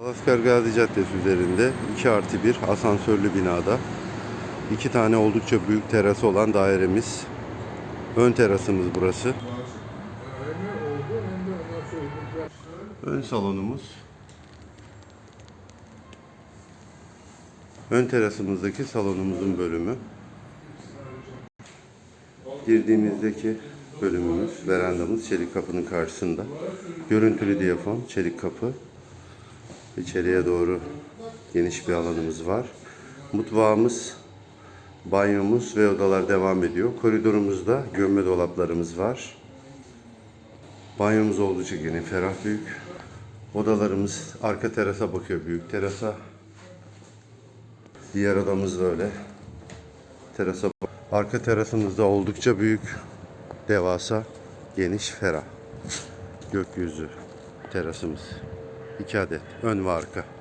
Alaskar Gazi Caddesi üzerinde 2 artı 1 asansörlü binada iki tane oldukça büyük terası olan dairemiz. Ön terasımız burası. Ön salonumuz. Ön terasımızdaki salonumuzun bölümü. Girdiğimizdeki bölümümüz, verandamız çelik kapının karşısında. Görüntülü diyafon, çelik kapı. İçeriye doğru geniş bir alanımız var. Mutfağımız, banyomuz ve odalar devam ediyor. Koridorumuzda gömme dolaplarımız var. Banyomuz oldukça geniş, ferah büyük. Odalarımız arka terasa bakıyor, büyük terasa. Diğer odamız da öyle. Terasa Arka terasımızda oldukça büyük, devasa, geniş, ferah. Gökyüzü terasımız. 2 adet ön ve arka.